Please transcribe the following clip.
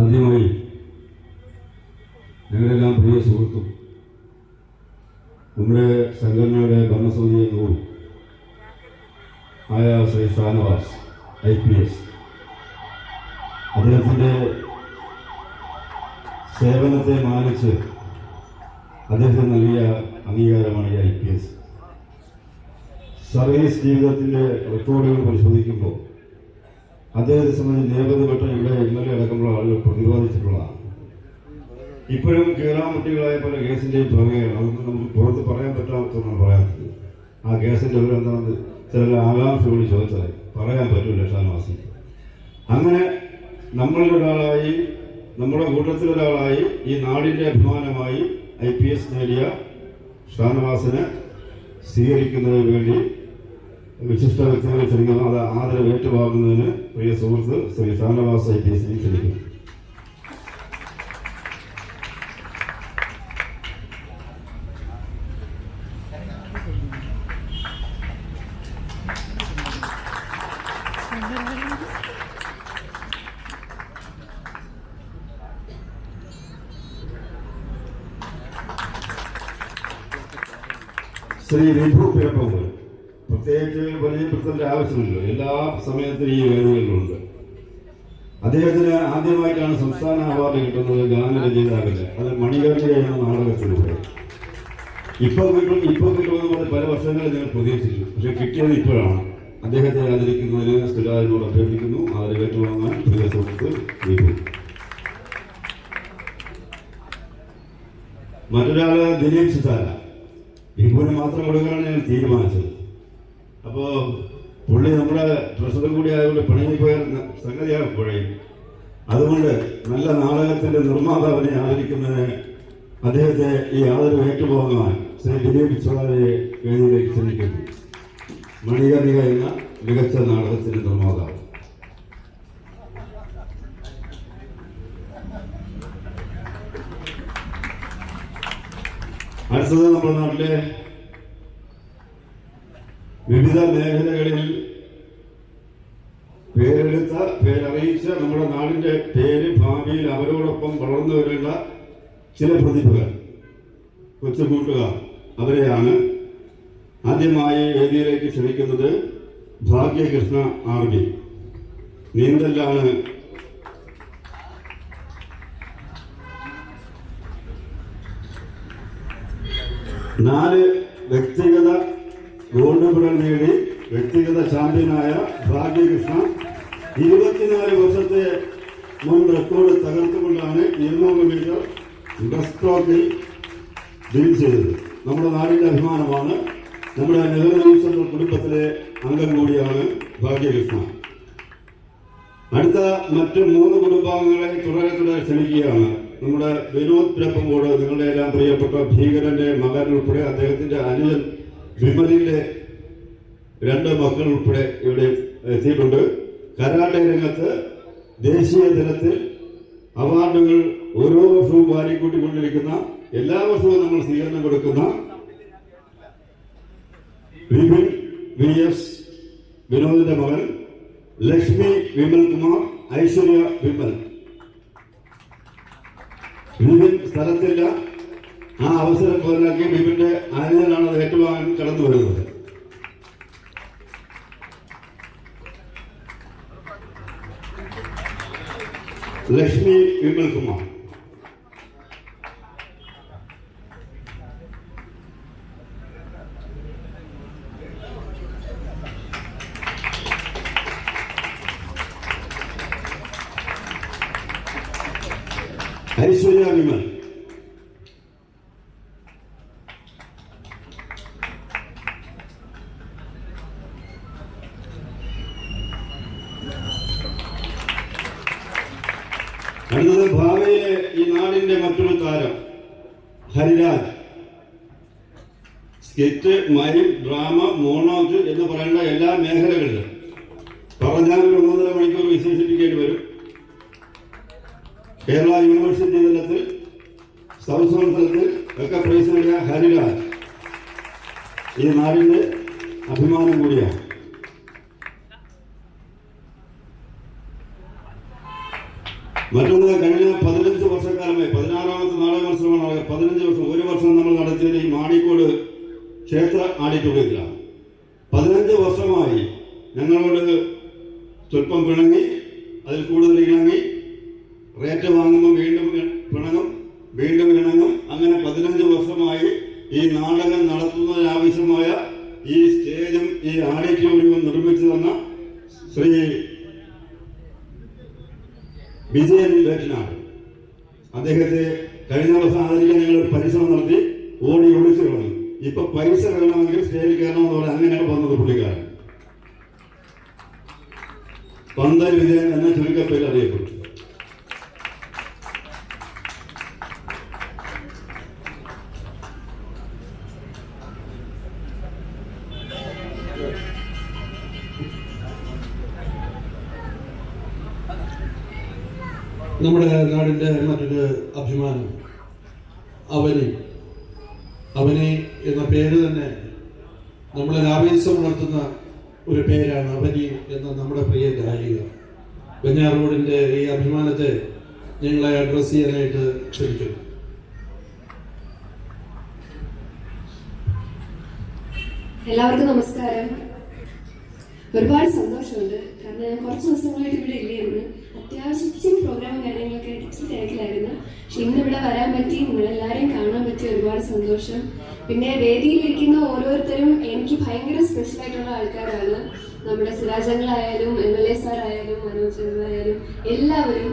ആദ്യമായി ഞങ്ങളെല്ലാം പ്രിയ സുഹൃത്തും നമ്മുടെ സംഘടനയുടെ ഭരണസമിതി അംഗവും ആയ Shri Shanavas I P S അദ്ദേഹത്തിന്റെ സേവനത്തെ മാനിച്ച് അദ്ദേഹത്തിന് നൽകിയ അംഗീകാരമാണ് ഈ ഐ പി എസ് സർവീസ് ജീവിതത്തിന്റെ റെക്കോർഡുകൾ പരിശോധിക്കുമ്പോൾ അദ്ദേഹത്തെ സംബന്ധിച്ച് വട്ടം ഇവിടെ എം എൽ എ അടക്കമുള്ള ആളുകൾ പ്രതിപാദിച്ചിട്ടുള്ളതാണ്. ഇപ്പോഴും കീറാമുട്ടികളായ പല കേസിന്റെയും പുറകെയാണ്. അതൊന്നും നമുക്ക് പുറത്ത് പറയാൻ പറ്റാത്തൊന്നും പറയാത്തത്. ആ കേസിന്റെ ഒരു എന്താണെന്ന് ചില ആകാംക്ഷയോട് ചോദിച്ചാൽ പറയാൻ പറ്റില്ല ഷാനവാസി. അങ്ങനെ നമ്മളുടെ ഒരാളായി നമ്മുടെ കൂട്ടത്തിലൊരാളായി ഈ നാടിന്റെ അഭിമാനമായി ഐ പി എസ് നേടിയ ഷാനവാസിനെ സ്വീകരിക്കുന്നതിന് വേണ്ടി വിശിഷ്ട വ്യക്തികളെ ക്ഷണിക്കുന്നു അത് ആദരവ് ഏറ്റുവാങ്ങുന്നതിന് പ്രിയ സുഹൃത്ത് ശ്രീ ഷാനവാസ് ഐ പി എസിനെ ക്ഷണിക്കുന്നു ശ്രീ വിഭു പിറപ്പങ്ങൾ പ്രത്യേകിച്ച് പരിചയപ്പെടുത്തേണ്ട ആവശ്യമില്ല. എല്ലാ സമയത്തും ഈ വേദികളിലുണ്ട്. അദ്ദേഹത്തിന് ആദ്യമായിട്ടാണ് സംസ്ഥാന അവാർഡ് കിട്ടുന്നത് ഗാനരചയിതാവിന് അത് മണികർണിക നാടകത്തിലൂടെ. ഇപ്പൊ കിട്ടും ഇപ്പൊ കിട്ടുമെന്ന് പല വർഷങ്ങളിൽ ഞങ്ങൾ പ്രതീക്ഷിച്ചു. പക്ഷെ കിട്ടിയത് ഇപ്പോഴാണ്. അദ്ദേഹത്തെ ആദരിക്കുന്നതിന് സ്ഥിരാജിനോട് അഭ്യർത്ഥിക്കുന്നു. ആദരവ് ഏറ്റുവാങ്ങാൻ പ്രിയ സുഹൃത്ത് നീക്കും മറ്റൊരാൾ ദിലീപ് സിതാര വിഭുവിന് മാത്രം കൊടുക്കാനാണ് ഞാൻ തീരുമാനിച്ചത്. അപ്പോ പുള്ളി നമ്മുടെ ട്രഷറിൽ കൂടി ആയതുകൊണ്ട് പണിയിൽ പോയ സംഗതിയാണ് പുഴയും അതുകൊണ്ട് നല്ല നാടകത്തിന്റെ നിർമ്മാതാവിനെ ആദരിക്കുന്നതിന് അദ്ദേഹത്തെ ഈ ആദരവ് ഏറ്റുപോകാൻ ശ്രീ ദിലീപ് ചോളയെ വേദിയിലേക്ക് ക്ഷണിക്കുന്നു. മണികർണിക എന്ന മികച്ച നാടകത്തിന്റെ നിർമ്മാതാവ്. അടുത്തത് നമ്മുടെ നാട്ടിലെ വിവിധ മേഖലകളിൽ പേരെടുത്ത പേരറിയിച്ച നമ്മുടെ നാടിന്റെ പേര് ഭാവിയിൽ അവരോടൊപ്പം വളർന്നു വരേണ്ട ചില പ്രതിഭകൾ. കൊച്ചുകൂട്ടുകാർ അവരെയാണ് ആദ്യമായി വേദിയിലേക്ക് ക്ഷണിക്കുന്നത് ഭാഗ്യകൃഷ്ണ ആർ ബി നീന്തലാണ് നാല് വ്യക്തിഗത മെഡൽ നേടി വ്യക്തിഗത ചാമ്പ്യനായ ഭാഗ്യകൃഷ്ണ ഇരുപത്തിനാല് വർഷത്തെ മുൻ റെക്കോർഡ് തകർത്തുകൊണ്ടാണ് ഇരുന്നൂറ് മീറ്റർ വിൻ ചെയ്തത്. നമ്മുടെ നാടിന്റെ അഭിമാനമാണ്. നമ്മുടെ നെഹ്റു സെൻട്രൽ കുടുംബത്തിലെ അംഗം കൂടിയാണ് ഭാഗ്യകൃഷ്ണ അടുത്ത മറ്റ് മൂന്ന് കുടുംബാംഗങ്ങളെ തുടരെ തുടരെ ക്ഷണിക്കുകയാണ് നമ്മുടെ വിനോദ് പിരപ്പങ്കോട് നിങ്ങളുടെ എല്ലാം പ്രിയപ്പെട്ട ഭീകരന്റെ മകൻ ഉൾപ്പെടെ അദ്ദേഹത്തിന്റെ അനുജൻ വിമലിന്റെ രണ്ട് മക്കൾ ഉൾപ്പെടെ ഇവിടെ എത്തിയിട്ടുണ്ട്. കരാട്ടെ രംഗത്ത് ദേശീയ തലത്തിൽ അവാർഡുകൾ ഓരോ വർഷവും വാരിക്കൂട്ടിക്കൊണ്ടിരിക്കുന്ന എല്ലാ വർഷവും നമ്മൾ സ്വീകരണം കൊടുക്കുന്ന വിപിൻ വി എസ് വിനോദിന്റെ മകൻ ലക്ഷ്മി വിമൽ കുമാർ ഐശ്വര്യ വിമൽ. വിപിൻ സ്ഥലത്തില്ല. ആ അവസരം പോലാക്കി വിപിന്റെ അത് ഏറ്റുവാങ്ങാൻ കടന്നു വരുന്നത് ലക്ഷ്മി വിമൽ കുമാർ ഐശ്വര്യ വിമൽ അടുത്തത് ഭാവിയിലെ ഈ നാടിന്റെ മറ്റൊരു താരം ഹരിരാജ്. സ്കെച്ച് മൈം ഡ്രാമ മോണോജ് എന്ന് പറയേണ്ട എല്ലാ മേഖലകളിലും. പറഞ്ഞാൽ ഒരു ഒന്നര മണിക്കൂർ വിശേഷിപ്പിക്കേണ്ടി വരും. കേരള യൂണിവേഴ്സിറ്റി തലത്തിൽ സംസ്ഥാനത്തിൽ തലത്തിൽ ഒക്കെ പ്രൈസ് നേടിയ ഹരിരാജ്. ഈ നാടിന്റെ അഭിമാനം കൂടിയാണ്. മറ്റൊന്ന് കഴിഞ്ഞ പതിനഞ്ച് വർഷക്കാലമായി പതിനാറാമത്തെ നാടക മത്സരമാണ്. പതിനഞ്ച് വർഷം ഒരു വർഷം നമ്മൾ നടത്തിയത് ഈ മാണിക്കോട് ക്ഷേത്ര ആഡിറ്റോറിയത്തിലാണ് പതിനഞ്ച് വർഷമായി ഞങ്ങളോട് സ്വല്പം പിണങ്ങി അതിൽ കൂടുതൽ ഇണങ്ങി റേറ്റ് വാങ്ങുമ്പോൾ വീണ്ടും വിജയൻ വേറ്റനാട് അദ്ദേഹത്തെ കഴിഞ്ഞ ദിവസം ആദരിക്കാൻ ഞങ്ങൾ പരിശ്രമം നടത്തി ഓടി ഒളിച്ചു കളഞ്ഞു. ഇപ്പൊ പൈസ വേണമെങ്കിൽ സ്റ്റേജിൽ കയറണമെന്ന് പറഞ്ഞാൽ അങ്ങനെയാണ് പറഞ്ഞത് പുള്ളിക്കാരൻ. പന്തൽ വിജയൻ എന്ന ചുരുക്കപ്പേരിൽ അറിയപ്പെട്ടു. നമ്മുടെ നാടിന്റെ മറ്റൊരു അഭിമാനം. അവനി. അവനി എന്ന പേര് തന്നെ നമ്മളെ ആവേശം ഉണർത്തുന്ന ഒരു പേരാണ് അവനി എന്ന നമ്മുടെ പ്രിയ ഗായിക. വെഞ്ഞാറോടിന്റെ ഈ അഭിമാനത്തെ ഞങ്ങളെ അഡ്രസ്സ് ചെയ്യാനായിട്ട് ക്ഷണിക്കുന്നു. എല്ലാവർക്കും നമസ്കാരം. ഒരുപാട് സന്തോഷമുണ്ട്. കാരണം ഞാൻ കുറച്ച് ദിവസങ്ങളായിട്ട് ഇവിടെ ഇല്ലായിരുന്നു. അത്യാവശ്യം പ്രോഗ്രാം കാര്യങ്ങളൊക്കെ ഇച്ചിരി തിരക്കിലായിരുന്നു. പക്ഷെ ഇന്ന് ഇവിടെ വരാൻ പറ്റി നിങ്ങളെല്ലാവരെയും കാണാൻ പറ്റി ഒരുപാട് സന്തോഷം. പിന്നെ വേദിയിലിരിക്കുന്ന ഓരോരുത്തരും എനിക്ക് ഭയങ്കര സ്പെഷ്യൽ ആയിട്ടുള്ള ആൾക്കാരാണ്. നമ്മുടെ സിരാജങ്ങളായാലും എം എൽ എ സാർ ആയാലും മനോജ് ആയാലും എല്ലാവരും